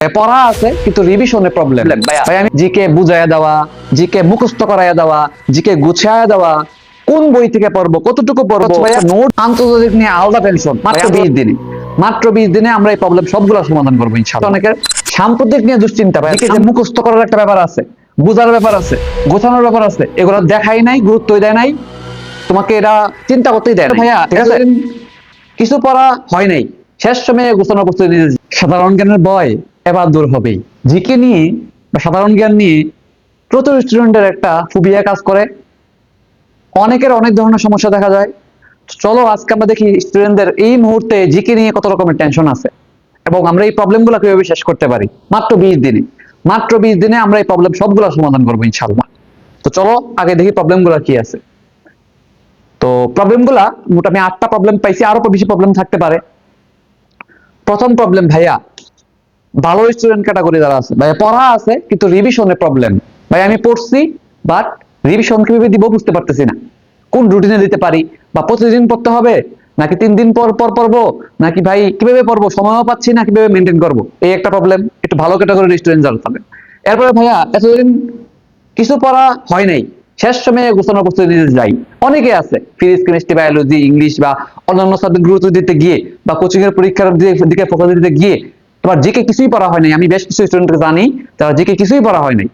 পড়া আছে কিন্তু রিভিশনে প্রবলেম ভাই আমি জিকে বুঝাইয়া দেওয়া জিকে মুখস্থ করাইয়া দেওয়া জিকে গুছাইয়া দেওয়া কোন বই থেকে পড়ব কতটুকু পড়ব নোট আন্তর্জাতিক নিয়ে আলাদা টেনশন মাত্র বিশ দিনে। মাত্র বিশ দিনে আমরা এই প্রবলেম সবগুলো সমাধান করব ইনশাআল্লাহ। অনেকের সাম্প্রতিক নিয়ে দুশ্চিন্তা ভাই যে মুখস্থ করার একটা ব্যাপার আছে বোঝার ব্যাপার আছে গোছানোর ব্যাপার আছে এগুলো দেখাই নাই গুরুত্বই দেয় নাই তোমাকে এরা চিন্তা করতেই দেয় ভাইয়া ঠিক আছে? কিছু পড়া হয় নাই শেষ সময়ে গোছানোর প্রস্তুতি সাধারণ জ্ঞানের ভয় এবার দূর হবেই। জিকে নিয়ে বা সাধারণ জ্ঞান নিয়ে প্রচুর স্টুডেন্টের একটা ফুবিয়া কাজ করে। অনেকের অনেক ধরনের সমস্যা দেখা যায়। চলো আজকে আমরা দেখি স্টুডেন্টদের এই মুহূর্তে জিকে নিয়ে কত রকমের টেনশন আছে এবং আমরা এই প্রবলেমগুলো কীভাবে শেষ করতে পারি। মাত্র বিশ দিনে। মাত্র বিশ দিনে আমরা এই প্রবলেম সবগুলো সমাধান করব ইনশাল্লাহ তো চলো আগে দেখি প্রবলেমগুলো কি আছে। তো প্রবলেমগুলা মোট আমি আটটা প্রবলেম পাইছি, আরও বেশি প্রবলেম থাকতে পারে। প্রথম প্রবলেম ভাইয়া ভালো স্টুডেন্ট ক্যাটাগরি যারা আছে। ভাইয়া, পড়া আছে, কিন্তু রিভিশনে প্রবলেম ভাই আমি পড়ছি বাট রিভিশন কীভাবে দিব বুঝতে পারতেছি না। কোন রুটিনে দিতে পারি? বা প্রতিদিন পড়তে হবে? নাকি তিন দিন পর পর পড়ব? নাকি ভাই, কীভাবে পড়ব? সময়ও পাচ্ছি না, কীভাবে মেনটেন করব? এই একটা প্রবলেম একটু ভালো ক্যাটাগরির স্টুডেন্ট যারা থাকবে এরপরে ভাইয়া, এতদিন কিছু পড়া হয় নাই। শেষ সময়ে গোছানোর প্রস্তুতি নিতে যাই। অনেকে আছে ফিজিক্স কেমিস্ট্রি বায়োলজি ইংলিশ বা অন্যান্য সাবজেক্ট গুরুত্ব দিতে গিয়ে বা কোচিং এর পরীক্ষার দিকে ফোকাস দিতে গিয়ে তোমার জিকে কিছুই পড়া হয় নাই, আমি বেশ কিছু স্টুডেন্টকে জানি, তারা জিকে কিছুই পড়া হয় নাই।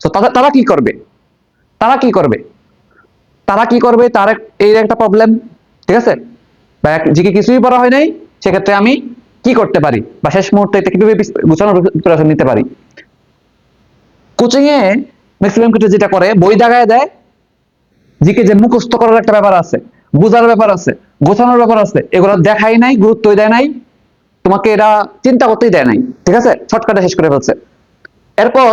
তো তারা তারা কি করবে? তারা কি করবে? তারা কি করবে? তার এই একটা প্রবলেম ঠিক আছে? বা জিকে কিছুই পড়া হয় নাই, সেক্ষেত্রে আমি কি করতে পারি? বা শেষ মুহূর্তে এটা কীভাবে গোছানোর প্রিপারেশন নিতে পারি? কোচিং এ ম্যাক্সিমাম ক্ষেত্রে যেটা করে, বই দাগায় দেয় জিকে যে মুখস্থ করার একটা ব্যাপার আছে, বোঝার ব্যাপার আছে, গোছানোর ব্যাপার আছে, এগুলো দেখাই নাই, গুরুত্বই দেয় নাই তোমাকে এরা চিন্তা করতেই দেয় নাই, ঠিক আছে? শর্টকাটে শেষ করে ফেলছে। এরপর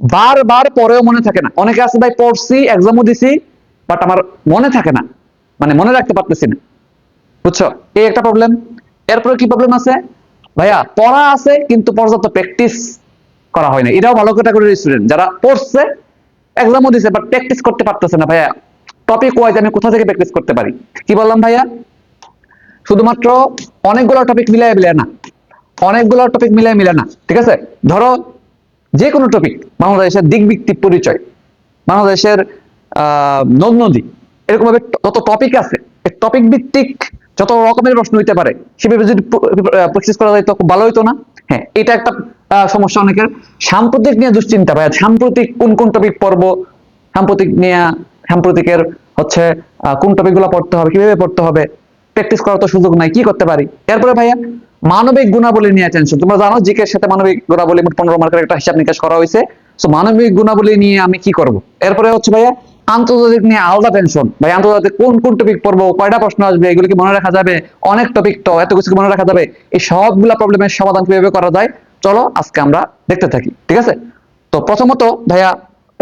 বারবার পরেও মনে থাকে না। অনেকে আছে ভাই, পড়ছি এক্সামও দিছি বাট আমার মনে থাকে না। মানে মনে রাখতে পারতেছি না। বুঝছ? এই একটা প্রবলেম এরপরে কি প্রবলেম আছে? ভাইয়া, পড়া আছে, কিন্তু পর্যাপ্ত প্র্যাকটিস করা হয় না এটাও ভালো ক্যাটাগরির স্টুডেন্ট যারা পড়ছে এক্সামও দিছে বাট প্র্যাকটিস করতে পারতেছে না। ভাইয়া টপিক ওয়াইজ আমি কোথা থেকে প্র্যাকটিস করতে পারি? কি বললাম ভাইয়া? শুধুমাত্র অনেকগুলো টপিক মিলাই মিলে না, অনেকগুলো টপিক মিলাই মিলে না, ঠিক আছে? ধরো যে কোনো টপিক বাংলাদেশের দিক ভিত্তিক পরিচয়, বাংলাদেশের নদ নদী এরকম ভাবে যত টপিক আছে টপিক ভিত্তিক যত রকমের প্রশ্ন হইতে পারে সেভাবে যদি প্র্যাকটিস করা যায় তো ভালো হইতো না? হ্যাঁ এটা একটা সমস্যা অনেকের। সাম্প্রতিক নিয়ে দুশ্চিন্তা ভাই সাম্প্রতিক কোন কোন টপিক পড়ব? সাম্প্রতিক নিয়ে, সাম্প্রতিকের হচ্ছে কোন টপিকগুলো পড়তে হবে, কীভাবে পড়তে হবে? প্র্যাকটিস করার তো সুযোগ নাই, কি করতে পারি? এরপরে ভাইয়া, মানবিক গুণাবলী নিয়ে টেনশন তোমরা জানো জিকের সাথে মানবিক গুণাবলী মোট পনেরো মার্কের একটা হিসাব নিকাশ করা হয়েছে। তো মানবিক গুণাবলী নিয়ে আমি কি করব? এরপরে হচ্ছে ভাইয়া, আন্তর্জাতিক নিয়ে আলাদা টেনশন ভাই, আন্তর্জাতিক কোন কোন টপিক পড়ব, কয়টা প্রশ্ন আসবে, এগুলো কি মনে রাখা যাবে? অনেক টপিক তো, এত কিছু মনে রাখা যাবে? এই সবগুলা প্রবলেমের সমাধান কীভাবে করা যায়? চলো, আজকে আমরা দেখতে থাকি, ঠিক আছে? তো প্রথমত, ভাইয়া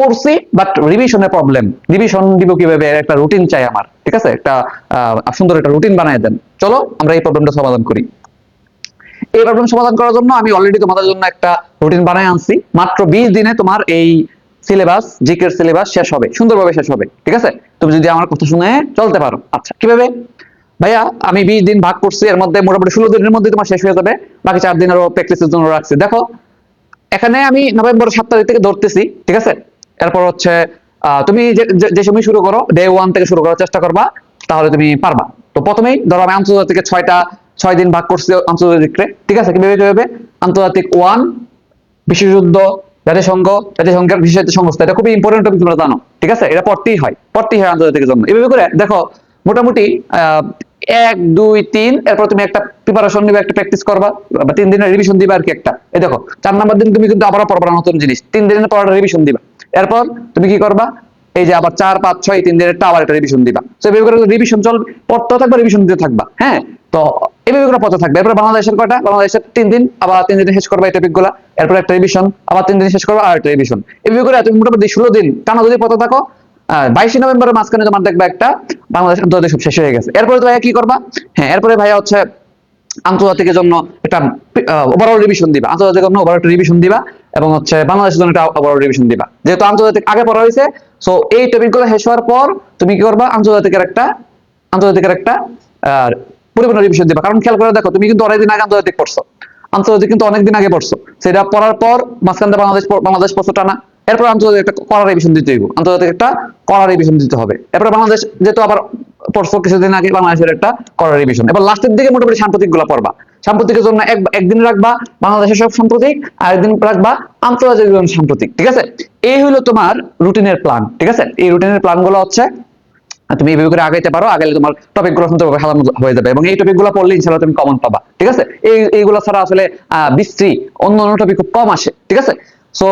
পড়ছি বাট রিভিশনের প্রবলেম রিভিশন দিব কীভাবে? একটা রুটিন চাই আমার, ঠিক আছে? একটা সুন্দর একটা রুটিন বানিয়ে দেন। চলো, আমরা এই প্রবলেমটা সমাধান করি। এই প্রবলেম সমাধান করার জন্য আমি অলরেডি তোমাদের জন্য একটা রুটিন বানায় আনছি। মাত্র বিশ দিনে তোমার এই সিলেবাস জিকের সিলেবাস শেষ হবে, সুন্দরভাবে শেষ হবে, ঠিক আছে? তুমি যদি আমার কথা শুনে চলতে পারো। আচ্ছা কীভাবে? ভাইয়া, আমি বিশ দিন ভাগ করছি, এর মধ্যে মোটামুটি ষোলো দিনের মধ্যে তোমার শেষ হয়ে যাবে। বাকি চার দিন আরও প্র্যাকটিসের জন্য রাখছি। দেখো, এখানে আমি নভেম্বর সাত তারিখ থেকে ধরতেছি, ঠিক আছে? এরপর হচ্ছে তুমি যে- সময় শুরু করো ডে ওয়ান থেকে শুরু করার চেষ্টা করবা, তাহলে তুমি পারবা। তো প্রথমেই ধরো আমি আন্তর্জাতিক ছয়টা, ছয় দিন ভাগ করছি আন্তর্জাতিক ঠিক আছে? কীভাবে কীভাবে আন্তর্জাতিক ওয়ান বিশ্বযুদ্ধ, জাতিসংঘ, জাতিসংঘের বিশেষ সংস্থা, এটা খুবই ইম্পর্টেন্ট টপিক তোমরা জানো, ঠিক আছে? এটা পড়তেই হয় পড়তেই হয় আন্তর্জাতিকের জন্য। এভাবে করে দেখো, মোটামুটি এক, দুই, তিন, এরপর তুমি একটা প্রিপারেশন নিবে, একটা প্র্যাকটিস করবা, বা তিন দিনের রিভিশন দিবা আর কি একটা। এই দেখো, চার নাম্বার দিন তুমি কিন্তু আবারও পড়বা নতুন জিনিস, তিন দিনের পড়াটা রিভিশন দিবা। এরপর তুমি কি করবা? এই যে আবার চার, পাঁচ, ছয়, তিন দিনের আবার একটা রিভিশন দিবা। তো এভাবে করে রিভিশন চলবে পড়তেও থাকবা রিভিশন দিতে থাকবা। হ্যাঁ? তো এভাবে করে পড়তে থাকবে। এরপর বাংলাদেশের কয়টা? বাংলাদেশের তিন দিন, আবার তিন দিনে শেষ করবা এই টপিকগুলা। এরপর একটা রিভিশন আবার তিন দিনে শেষ করবা আর একটা রিভিশন এভাবে করে তুমি মোটামুটি ষোলো দিন টানা যদি পড়তে থাকো বাইশে নভেম্বরের মাঝখানে তোমার দেখবে একটা বাংলাদেশ আন্তর্জাতিক সব শেষ হয়ে গেছে। এরপরে তো ভাইয়া কি করবা? হ্যাঁ এরপরে ভাইয়া হচ্ছে আন্তর্জাতিকের জন্য একটা ওভারঅল রিভিশন দিবা। আন্তর্জাতিক জন্য ওভারঅল রিভিশন দিবা এবং হচ্ছে বাংলাদেশের জন্য একটা ওভারঅল রিভিশন দিবা। যেহেতু আন্তর্জাতিক আগে পড়া হয়েছে সো এই টপিকগুলো শেষ হওয়ার পর তুমি কি করবা? আন্তর্জাতিকের একটা আন্তর্জাতিকের একটা পরিপূর্ণ রিভিশন দিবা। কারণ খেয়াল করে দেখো, তুমি কিন্তু অনেকদিন আগে আন্তর্জাতিক পড়ছো। আন্তর্জাতিক কিন্তু অনেকদিন আগে পড়ছো। সেটা পড়ার পর মাঝখান বাংলাদেশ বাংলাদেশ পড়ছো টানা। এরপর আন্তর্জাতিক একটা কড়া রিভিশন দিতে হইব। আন্তর্জাতিক একটা কড়া রিভিশন দিতে হবে। এরপরে বাংলাদেশ যেহেতু আবার পড়ছো কিছুদিন আগে বাংলাদেশের একটা কড়া রিভিশন এবার লাস্টের দিকে মোটামুটি সাম্প্রতিকগুলা পড়বা। সাম্প্রতিকের জন্য এক একদিন রাখবা বাংলাদেশের সব সাম্প্রতিক আর একদিন রাখবা আন্তর্জাতিক সাম্প্রতিক, ঠিক আছে? এই হলো তোমার রুটিনের প্ল্যান ঠিক আছে? এই রুটিনের প্ল্যানগুলো হচ্ছে, তুমি এইভাবে করে আগাইতে পারো, আগাইলে তোমার টপিকগুলো সুন্দরভাবে সাজানো হয়ে যাবে এবং এই টপিকগুলো পড়লে ইনশাল্লাহ তুমি কমন পাবা, ঠিক আছে? এই এইগুলো ছাড়া আসলে বিশ্রী অন্য অন্য টপিক খুব কম আসে, ঠিক আছে? সো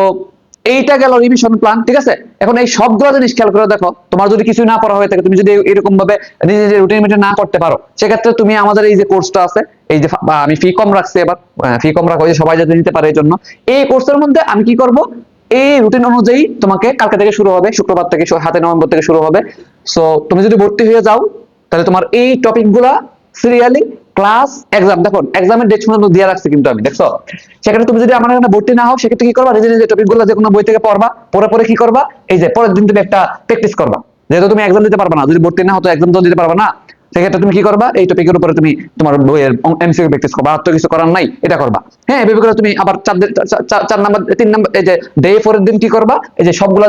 এইটা গেল রিভিশন প্ল্যান ঠিক আছে? এখন এই সবগুলো জিনিস খেয়াল করে দেখো, তোমার যদি কিছু না পড়া হয়ে থাকে, তুমি যদি এরকম ভাবে নিজে নিজে রুটিন মেনটেন না করতে পারো, সেক্ষেত্রে তুমি আমাদের এই যে কোর্সটা আছে, এই যে আমি ফি কম রাখছি এবার ফি কম রাখো যে সবাই যাতে নিতে পারে এই জন্য এই কোর্সের মধ্যে আমি কি করব? এই রুটিন অনুযায়ী তোমাকে কালকে থেকে শুরু হবে, শুক্রবার থেকে হাতে নভেম্বর থেকে শুরু হবে। সো তুমি যদি ভর্তি হয়ে যাও, তাহলে তোমার এই টপিকগুলা সিরিয়ালি ক্লাস এক্সাম দেখো এক্সামের ডেট শুনে দিয়ে রাখছি কিন্তু আমি, দেখছ? সেখানে তুমি যদি আমার এখানে ভর্তি না হও, সেক্ষেত্রে কি করবা? নিজে যে টপিকগুলো যে কোনো বই থেকে পড়বা পরে পরে কি করবা? এই যে, পরের দিন তুমি একটা প্র্যাকটিস করবা। যেহেতু তুমি এক্সাম দিতে পারবা না, যদি ভর্তি না হতো এক্সাম তো দিতে পারবা না। সেক্ষেত্রে তুমি কি করবা? এই টপিকের উপরে তুমি তোমার বইয়ের এমসিকিউ প্র্যাকটিস করবা আর তো কিছু করার নাই, এটা করবা। হ্যাঁ এভাবে করে তুমি আবার চার চার নাম্বার তিন নাম্বার এই যে ডে ফোরের দিন কি করবা? এই যে সবগুলো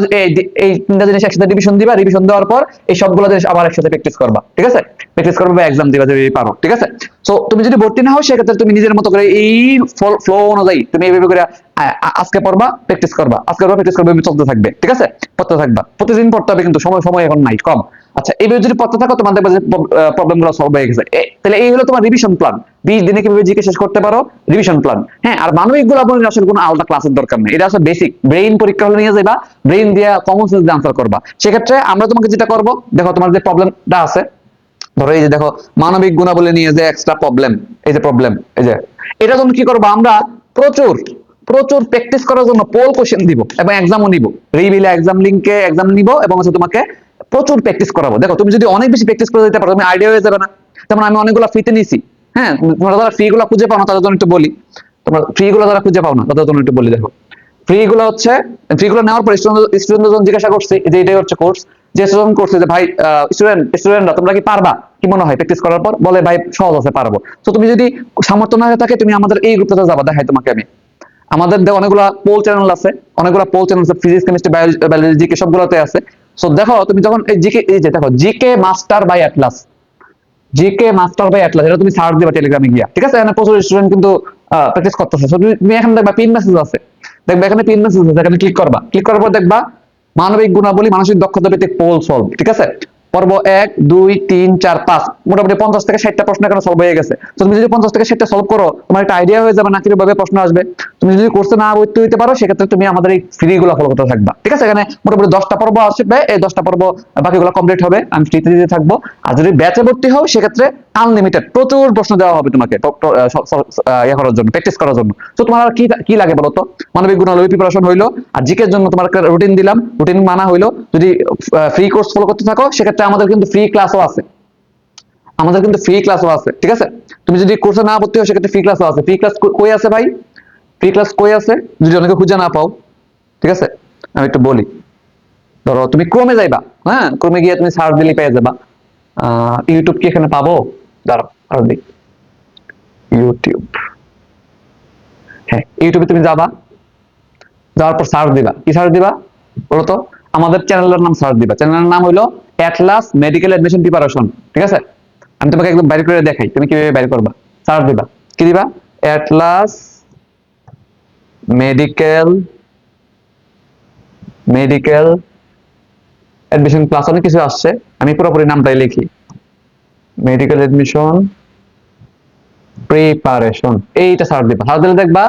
এই তিনটা জিনিস একসাথে রিভিশন দিবা রিভিশন দেওয়ার পর এই সবগুলো জিনিস আবার একসাথে প্র্যাকটিস করবা, ঠিক আছে? প্র্যাকটিস করবে বা এক্সাম দিবা যদি পারো, ঠিক আছে? সো তুমি যদি ভর্তি না হও, সেক্ষেত্রে তুমি নিজের মতো করে এই ফ্লো অনুযায়ী তুমি এইভাবে করে আজকে পড়বা প্র্যাকটিস করবা। আজকে পড়বা প্র্যাকটিস করবে চলতে থাকবে, ঠিক আছে? পড়তে থাকবা। প্রতিদিন পড়তে হবে কিন্তু সময় সময় এখন নাই, কম। আচ্ছা এইভাবে যদি পড়তে থাকো তোমার দেখবে যে প্রবলেমগুলো সলভ হয়ে গেছে। তাহলে এই হলো তোমার রিভিশন প্ল্যান বিশ দিনে কীভাবে জিকে শেষ করতে পারো? রিভিশন প্ল্যান হ্যাঁ আর মানবিকগুলো আপনার আসলে কোনো আলাদা ক্লাসের দরকার নেই। এটা আসলে বেসিক ব্রেইন পরীক্ষা হলে নিয়ে যাবা ব্রেইন দিয়ে কমন সেন্স দিয়ে আনসার করবা। সেক্ষেত্রে আমরা তোমাকে যেটা করব, দেখো তোমার যে প্রবলেমটা আছে, ধরো এই যে দেখো, মানবিক গুণাবলী নিয়ে যে এক্সট্রা প্রবলেম এই যে প্রবলেম এই যে, এটা জন্য কি করব? আমরা প্রচুর প্রচুর প্র্যাকটিস করার জন্য পোল কোশ্চেন দিব এবং এক্সামও নিব। রিভিলে এক্সাম লিংকে এক্সাম নিব এবং হচ্ছে তোমাকে প্রচুর প্র্যাকটিস করাবো। দেখো, তুমি যদি অনেক বেশি প্র্যাকটিস করে দিতে পারো, তুমি আইডিয়া হয়ে যাবে না। যেমন আমি অনেকগুলো ফ্রিতে নিছি হ্যাঁ? তোমরা যারা ফ্রি গুলো খুঁজে পাও না, তাদের জন্য একটু বলি। তোমরা ফ্রি গুলো যারা খুঁজে পাও না, তাদের জন্য একটু বলি, দেখো। ফ্রি গুলো হচ্ছে ফ্রি গুলো নেওয়ার পর স্টুডেন্ট যখন জিজ্ঞাসা করছে, যে এটাই হচ্ছে কোর্স যে স্টুডেন্ট করছে যে, ভাই স্টুডেন্ট স্টুডেন্টরা তোমরা কি পারবা? কি মনে হয় প্র্যাকটিস করার পর? বলে, ভাই, সহজ আছে, পারব। তো তুমি যদি সামর্থ্য না থাকে, তুমি আমাদের এই গ্রুপটাতে যাবা, দেখাই তোমাকে আমি। আমাদের অনেকগুলা পোল চ্যানেল আছে, অনেকগুলা পোল চ্যানেল আছে ফিজিক্স কেমিস্ট্রি বায়োলজি সবগুলোতে আছে। সো দেখো, তুমি যখন এই জিকে, এই যে দেখো, GK master by atlas. GK master by atlas, এটা তুমি সার্চ দিবা টেলিগ্রামে গিয়া, ঠিক আছে? এখানে প্রচুর স্টুডেন্ট কিন্তু প্র্যাকটিস করতেছে। সো তুমি এখানে দেখবা পিন মেসেজ আছে। দেখবা এখানে পিন মেসেজ আছে, এখানে ক্লিক করবা। ক্লিক করার পর দেখবা মানবিক গুণাবলী, মানসিক দক্ষতা ভিত্তিক পোল সলভ ঠিক আছে? পর্ব এক, দুই, তিন, চার, পাঁচ। মোটামুটি পঞ্চাশ থেকে ষাটটা প্রশ্ন এখানে সলভ হয়ে গেছে। তুমি যদি পঞ্চাশ থেকে ষাটটা সলভ করো, তোমার একটা আইডিয়া হয়ে যাবে না কীভাবে প্রশ্ন আসবে। তুমি যদি কোর্সে না ভর্তি হইতে পারো, সেক্ষেত্রে তুমি আমাদের এই ফ্রি গুলো ফলো করতে থাকবা। ঠিক আছে? এখানে মোটামুটি দশটা পর্ব আসবে, এই দশটা পর্ব বাকিগুলো কমপ্লিট হবে। আমি ফ্রিতে দিতে থাকব। আর যদি ব্যাচে ভর্তি হও, সেক্ষেত্রে আনলিমিটেড প্রচুর প্রশ্ন দেওয়া হবে তোমাকে ইয়ে করার জন্য প্র্যাকটিস করার জন্য। তো তোমার আর কি কি লাগে বলো তো? মানবিক গুণাবলী প্রিপারেশন হইল, আর জিকের জন্য তোমার রুটিন দিলাম রুটিন মানা হইল, যদি ফ্রি কোর্স ফলো করতে থাকো, সেক্ষেত্রে আমাদের কিন্তু ফ্রি ক্লাসও আছে। আমাদের কিন্তু ফ্রি ক্লাসও আছে, ঠিক আছে? তুমি যদি কোর্সে না ভর্তি হও, সেক্ষেত্রে ফ্রি ক্লাসও আছে। ফ্রি ক্লাস কই আছে ভাই? ফ্রি ক্লাস কই আছে? যদি অনেকে খুঁজে না পাও, ঠিক আছে? আমি একটু বলি। ধরো, তুমি ক্রমে যাইবা হ্যাঁ? ক্রমে গিয়ে তুমি সার্চ দিলে পেয়ে যাবা। ইউটিউব কি এখানে পাবো? দাঁড়াও ইউটিউব হ্যাঁ ইউটিউবে তুমি যাবা, যাওয়ার পর সার্চ দিবা। কি সার্চ দিবা বলো তো? আমাদের চ্যানেলের নাম সার্চ দিবা। চ্যানেলের নাম হলো অ্যাটলাস মেডিকেল অ্যাডমিশন প্রিপারেশন ঠিক আছে? আমি তোমাকে একদম বাইর করে দেখাই, তুমি কীভাবে বাইর করবা। সার্চ দিবা। কি দিবা? Atlas medical medical admission class অনেক কিছু আসছে। আমি পুরোপুরি নামটাই লিখি। মেডিকেল অ্যাডমিশন প্রিপারেশন এইটা সার্চ দিবা। সার্চ দিলে দেখবা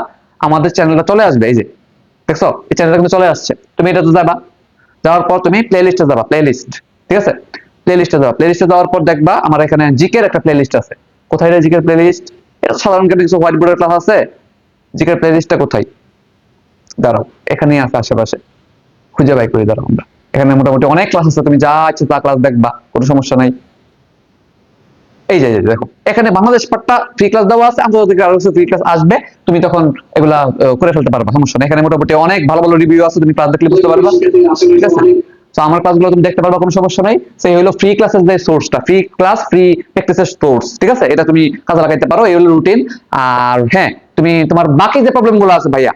আমাদের চ্যানেলটা চলে আসবে, এই যে, দেখছ? এই চ্যানেলটা কিন্তু চলে আসছে। তুমি এটাতে যাবা। যাওয়ার পর তুমি প্লে লিস্টে যাবা প্লে লিস্ট ঠিক আছে? প্লে লিস্টে যাবা। প্লে লিস্টে যাওয়ার পর দেখবা আমার এখানে জিকের একটা প্লে লিস্ট আছে। কোথায় জিকের প্লে লিস্ট এটা সাধারণ কিছু হোয়াইট বোর্ডের ক্লাস আছে জিকের প্লে লিস্টটা কোথায়? দাঁড়াও, এখানেই আছে আশেপাশে। খুঁজে বাই করে দাঁড়াও আমরা। এখানে মোটামুটি অনেক ক্লাস আছে, তুমি যা ইচ্ছে তা ক্লাস দেখবা, কোনো সমস্যা নাই। এই যে দেখো, এখানে বাংলাদেশ পাট্টা ফ্রি ক্লাস দেওয়া আছে, আন্তর্জাতিক আরও ফ্রি ক্লাস আসবে। তুমি তখন এগুলা করে ফেলতে পারবা, সমস্যা নেই। এখানে মোটামুটি অনেক ভালো ভালো রিভিউ আছে, তুমি ক্লাস দেখলে বুঝতে পারবা। ঠিক আছে? তো আমার ক্লাসগুলো তুমি দেখতে পারবা, কোনো সমস্যা নাই। সেই হলো ফ্রি ক্লাসের যে সোর্সটা ফ্রি ক্লাস ফ্রি প্র্যাকটিসের সোর্স ঠিক আছে? এটা তুমি কাজে লাগাইতে পারো, এই হলো রুটিন আর হ্যাঁ তুমি তুমি তোমার বাকি যে প্রবলেমগুলো আছে ভাইয়া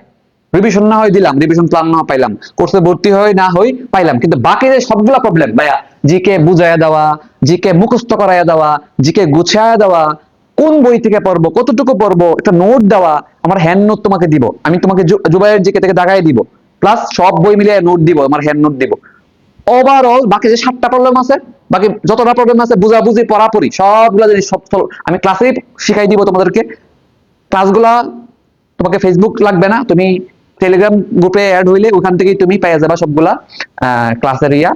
রিভিশন না হয় দিলাম রিভিশন প্ল্যান না পাইলাম। কোর্সে ভর্তি হয়, না হই পাইলাম। কিন্তু বাকি যে সবগুলা প্রবলেম ভাইয়া জিকে বুঝাইয়া দেওয়া, জিকে মুখস্থ করাইয়া দেওয়া, জিকে গুছাইয়া দেওয়া, কোন বই থেকে পড়ব, কতটুকু পড়ব, একটা নোট দেওয়া আমার হ্যান্ড নোট তোমাকে দিব। আমি তোমাকে জুবাইয়ের জিকে থেকে দাগাই দিব। প্লাস সব বই মিলিয়ে নোট দিব, আমার হ্যান্ড নোট দিব। ওভারঅল বাকি যে সাতটা প্রবলেম আছে, বাকি যতটা প্রবলেম আছে, বুঝাবুঝি, পড়াপড়ি, সবগুলা জিনিস সব আমি ক্লাসেই শিখাই দিব তোমাদেরকে। ক্লাসগুলা তোমাকে ফেসবুক লাগবে না, তুমি টেলিগ্রাম গ্রুপে অ্যাড হইলে ওখান থেকেই তুমি পেয়ে যাবা সবগুলা ক্লাসের ইয়া।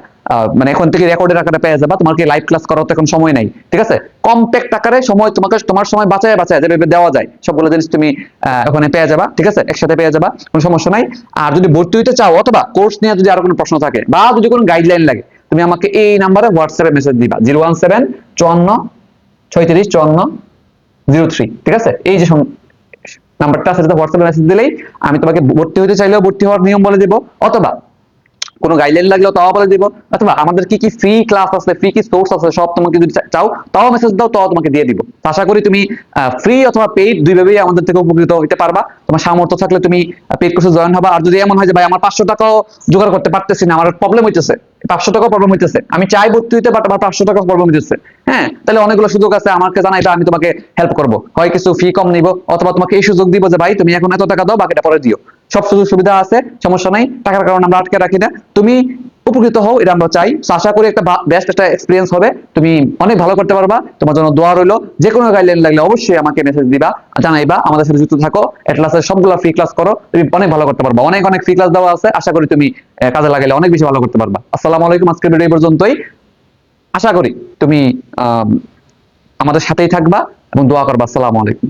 মানে এখন থেকে রেকর্ডের আকারে পেয়ে যাবা, তোমাকে লাইভ ক্লাস করার তো এখন সময় নাই, ঠিক আছে? কম্প্যাক্ট আকারে সময় তোমাকে, তোমার সময় বাঁচায় বাঁচায়, যেভাবে দেওয়া যায়, সবগুলো জিনিস তুমি ওখানে পেয়ে যাবা, ঠিক আছে? একসাথে পেয়ে যাবা, কোনো সমস্যা নাই। আর যদি ভর্তি হইতে চাও, অথবা কোর্স নিয়ে যদি আরও কোনো প্রশ্ন থাকে, বা যদি কোনো গাইডলাইন লাগে, তুমি আমাকে এই নাম্বারে হোয়াটসঅ্যাপে মেসেজ দিবা জিরো ওয়ান সেভেন চুয়ান্ন, ছয়ত্রিশ, চুয়ান্ন জিরো থ্রি ঠিক আছে? এই যে নাম্বারটা সেটাতে হোয়াটসঅ্যাপে মেসেজ দিলেই আমি তোমাকে ভর্তি হতে চাইলেও ভর্তি হওয়ার নিয়ম বলে দেবো, অথবা কোনো গাইডলাইন লাগলেও তাও বলে দিব। অথবা আমাদের কি কি ফ্রি ক্লাস আছে ফ্রি কি সোর্স আছে, সব তোমাকে যদি চাও, তাও মেসেজ দাও, তাও তোমাকে দিয়ে দিব। আশা করি তুমি ফ্রি অথবা পেইড দুইভাবেই আমাদের থেকে উপকৃত হতে পারবা। তোমার সামর্থ্য থাকলে তুমি পেইড কোর্সে জয়েন হবা। আর যদি এমন হয় যে, ভাই, আমার পাঁচশো টাকাও জোগাড় করতে পারতেছি না, আমার প্রবলেম হইতেছে, পাঁচশো টাকাও প্রবলেম হইতেছে, আমি চাই ভর্তি হইতে বাট আমার পাঁচশো টাকা প্রবলেম হইতেছে। হ্যাঁ তাহলে অনেকগুলো সুযোগ আছে। আমাকে জানা এটা আমি তোমাকে হেল্প করব। হয় কিছু ফি কম নিব, অথবা তোমাকে এই সুযোগ দিব যে, ভাই, তুমি এখন এত টাকা দাও, বাকিটা পরে দিও। সব সুযোগ সুবিধা আছে, সমস্যা নাই, টাকার কারণে আমরা আটকে রাখি না। তুমি উপকৃত হও, এটা আমরা চাই। আশা করি একটা বেস্ট একটা এক্সপিরিয়েন্স হবে। তুমি অনেক ভালো করতে পারবা। তোমার জন্য দোয়া রইল। যে কোনো গাইডলাইন লাগলে অবশ্যই আমাকে মেসেজ দিবা, জানাইবা। আমাদের সাথে যুক্ত থাকো। এটলাসের সবগুলো ফ্রি ক্লাস করো। তুমি অনেক ভালো করতে পারবা। অনেক অনেক ফ্রি ক্লাস দেওয়া আছে। আশা করি তুমি কাজে লাগাইলে অনেক বেশি ভালো করতে পারবা। আসসালামু আলাইকুম। আজকের ভিডিও পর্যন্তই। আশা করি তুমি আমাদের সাথেই থাকবা এবং দোয়া করবা। আসসালামু আলাইকুম।